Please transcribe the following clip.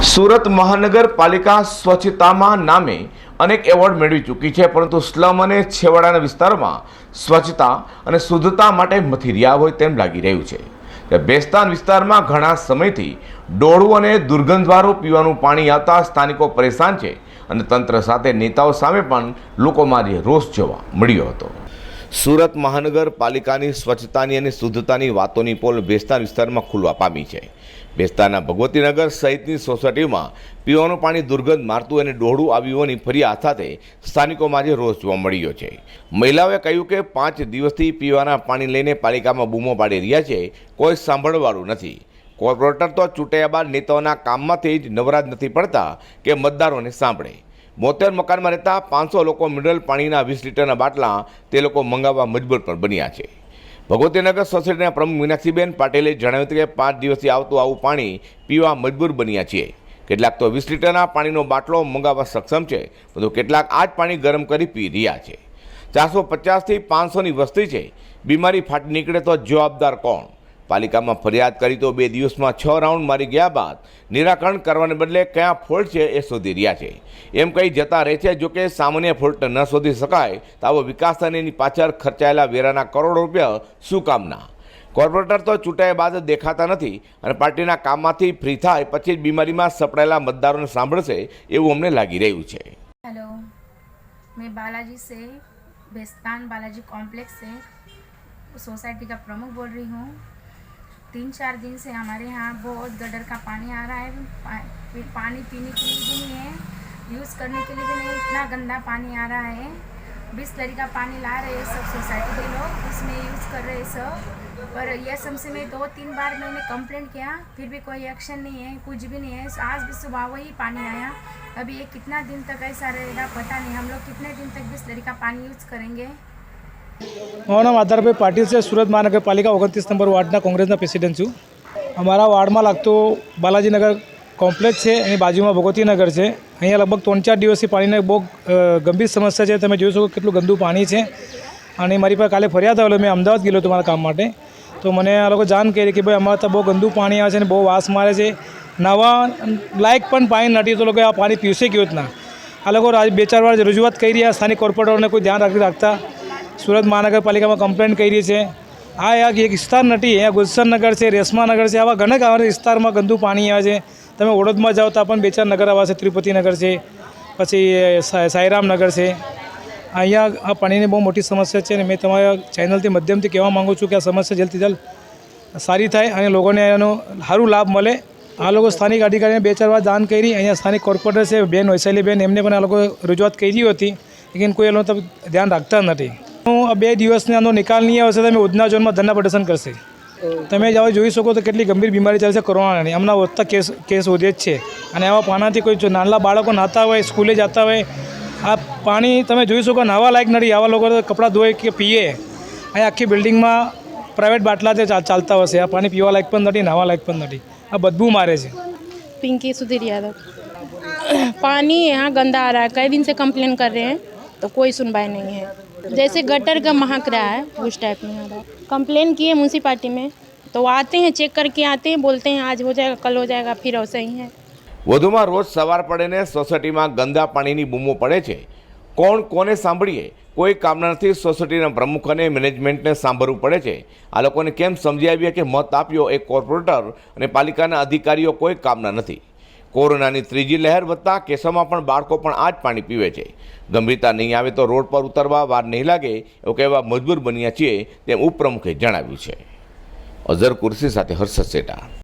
સુરત મહાનગરપાલિકા સ્વચ્છતામાં નામે અનેક એવોર્ડ મેળવી ચૂકી છે, પરંતુ સ્લમ અને છેવાડાના વિસ્તારમાં સ્વચ્છતા અને શુદ્ધતા માટે મથી રહ્યા હોય તેમ લાગી રહ્યું છે. બેસ્તાન વિસ્તારમાં ઘણા સમયથી ડોળું અને દુર્ગંધવાળું પીવાનું પાણી આવતા સ્થાનિકો પરેશાન છે અને તંત્ર સાથે નેતાઓ સામે પણ લોકોમાં રોષ જોવા મળ્યો હતો. સુરત મહાનગરપાલિકાની સ્વચ્છતાની અને શુદ્ધતાની વાતોની પોલ બેસ્તાન વિસ્તારમાં ખુલવા પામી છે. બેસ્તાના ભગવતીનગર સહિતની સોસાયટીમાં પીવાનું પાણી દુર્ગંધ મારતું અને ડોહળું આવ્યુંની ફરિયાદ સાથે સ્થાનિકોમાં જે રોષ જોવા મળ્યો છે. મહિલાઓએ કહ્યું કે પાંચ દિવસથી પીવાના પાણી લઈને પાલિકામાં બૂમો પાડી રહ્યા છે. કોઈ સાંભળવાળું નથી. કોર્પોરેટર તો ચૂંટાયા બાદ નેતાઓના કામમાંથી જ નવરાજ નથી પડતા કે મતદારોને સાંભળે. બોતેર મકાનમાં રહેતા પાંચસો લોકો મિનરલ પાણીના વીસ લીટરના બાટલા તે લોકો મંગાવવા મજબૂર પણ બન્યા છે. ભગવતીનગર સોસાયટીના પ્રમુખ મીનાક્ષીબેન પાટેલે જણાવ્યું હતું કે પાંચ દિવસથી આવતું આવું પાણી પીવા મજબૂર બન્યા છીએ. કેટલાક તો વીસ લીટરના પાણીનો બાટલો મંગાવવા સક્ષમ છે, પરંતુ કેટલાક આ જ પાણી ગરમ કરી પી રહ્યા છે. ચારસો પચાસથી પાંચસોની વસ્તી છે. બીમારી ફાટી નીકળે તો જવાબદાર કોણ? પાલિકામાં ફરિયાદ કરી તો બે દિવસમાં છ રાઉન્ડ મારી ગયા બાદ નિરાકરણ કરવાને બદલે કયા ફોલ્ટ છે એ શોધી રહ્યા છે એમ કહી જતા રહે છે જોકે સામાન્ય ફોલ્ટ ન શોધી શકાય તો આવો વિકાસ અને એની પાછળ ખર્ચાયેલા વેરાના કરોડો રૂપિયા શું કામના કોર્પોરેટર તો ચૂંટાયા બાદ દેખાતા નથી અને પાર્ટીના કામમાંથી ફ્રી થાય પછી જ બીમારીમાં સપડાયેલા મતદારોને સાંભળશે એવું અમને લાગી રહ્યું છે हेलो मैं बालाजी से बेस्तान बालाजी कॉम्प्लेक्स से सोसाइटी का प्रमुख बोल रही हूँ तीन चार दिन से हमारे यहाँ बहुत गडर का पानी आ रहा है। पा, पानी पीने के लिए भी नहीं है। यूज़ करने के लिए भी नहीं इतना गंदा पानी आ रहा है। बिस्लरी का पानी ला रहे हैं सब सोसाइटी के लोग उसमें यूज़ कर रहे हैं सब। पर यह समस्या में दो तीन बार मैंने कंप्लेंट किया फिर भी कोई एक्शन नहीं है कुछ भी नहीं है। आज भी सुबह वही पानी आया। अभी ये कितना दिन तक ऐसा रहेगा पता नहीं। हम लोग कितने दिन तक बिस्लरी का पानी यूज़ करेंगे? મારું નામ આધારભાઈ પાટીલ છે. સુરત મહાનગરપાલિકા ઓગણત્રીસ નંબર વોર્ડના કોંગ્રેસના પ્રેસિડેન્ટ છું. અમારા વાર્ડમાં લાગતો બાલાજીનગર કોમ્પ્લેક્સ છે, એની બાજુમાં ભગવતીનગર છે. અહીંયા લગભગ ત્રણ ચાર દિવસથી પાણીની બહુ ગંભીર સમસ્યા છે. તમે જોઈ શકો કેટલું ગંદુ પાણી છે. અને મારી પાસે કાલે ફરિયાદ આવેલો, મેં અમદાવાદ ગયેલો હતો મારા કામ માટે. તો મને આ લોકો જાણ કરી કે ભાઈ અમારે ત્યાં બહુ ગંદુ પાણી આવે છે અને બહુ વાસ મારે છે. નવા, લાયક પણ પાણી નથી. તો લોકો આ પાણી પીવશે કેવી રીતના? આ લોકો બે ચાર વાર રજૂઆત કરી રહ્યા સ્થાનિક કોર્પોરેટરોને કોઈ ધ્યાન રાખી રાખતા સુરત મહાનગરપાલિકામાં કમ્પ્લેન કરી છે. આ એક વિસ્તાર નથી, અહીંયા ગુલશનનગર છે રેશમાનગર છે, આવા ઘણા આવા વિસ્તારમાં ગંદુ પાણી આવે છે. તમે વડોદમાં જાઓ તો પણ બે ચાર નગર આવા છે તિરુપતિનગર છે, પછી સાંઈરામનગર છે. અહીંયા આ પાણીની બહુ મોટી સમસ્યા છે અને મેં તમારા ચેનલથી માધ્યમથી કહેવા માગું છું કે આ સમસ્યા જલ્દથી જલ્દ સારી થાય અને લોકોને એનો સારું લાભ મળે. આ લોકો સ્થાનિક અધિકારીને બે ચાર વાર દાન કરી, અહીંયા સ્થાનિક કોર્પોરેટર છે, બેન વૈશાલીબેન, એમને પણ આ લોકો રજૂઆત કરી હતી. લેકિન કોઈ એ લોકો ધ્યાન રાખતા નથી. હું આ બે દિવસની આનો નિકાલ નહીં આવશે તો અમે ઉધના ઝોનમાં ધરના પ્રદર્શન કરશે તમે હવે જોઈ શકો તો કેટલી ગંભીર બીમારી ચાલશે કોરોનાની હમણાં વધતા કેસ કેસ વધે જ છે અને આવા પાનાથી કોઈ જો નાના બાળકો નાહતા હોય સ્કૂલે જતા હોય આ પાણી તમે જોઈ શકો નાવા લાયક નથી આવા લોકો તો કપડાં ધોય કે પીએ અહીં આખી બિલ્ડિંગમાં પ્રાઇવેટ બાટલા તે ચાલ- ચાલતા હશે આ પાણી પીવા લાયક પણ નથી નાવા લાયક પણ નથી આ બદબू મારે છે पिंकी सुधीर यादव पानी यहाँ गंदा आ रहा है कई दिन से कंप्लेन कर रहे हैं तो कोई सुनवाई नहीं है जैसे गटर का महक रहा है उस टाइप में आ रहा है कंप्लेन किए म्यूनसिपाली में तो वो आते हैं चेक करके आते हैं बोलते हैं आज हो जाएगा कल हो जाएगा फिर वैसे ही है વધુમાં રોજ સવાર પડે ને સોસાયટીમાં ગંદા પાણીની બૂમો પડે છે કોણ કોને સાંભળીએ કોઈ કામના નથી સોસાયટીના પ્રમુખ અને મેનેજમેન્ટને સાંભળવું પડે છે આ લોકોને કેમ સમજી આવીએ કે મત આપ્યો એ કોર્પોરેટર અને પાલિકાના અધિકારીઓ કોઈ કામના નથી કોરોનાની ત્રીજી લહેર વધતા કેસોમાં પણ બાળકો પણ આ જ પાણી પીવે છે. ગંભીરતા નહીં આવે તો રોડ પર ઉતરવા વાર નહીં લાગે એવું કહેવા મજબૂર બન્યા છીએ તેમ ઉપપ્રમુખે જણાવ્યું છે. અઝર કુર્સી સાથે હર્ષદ સેટા.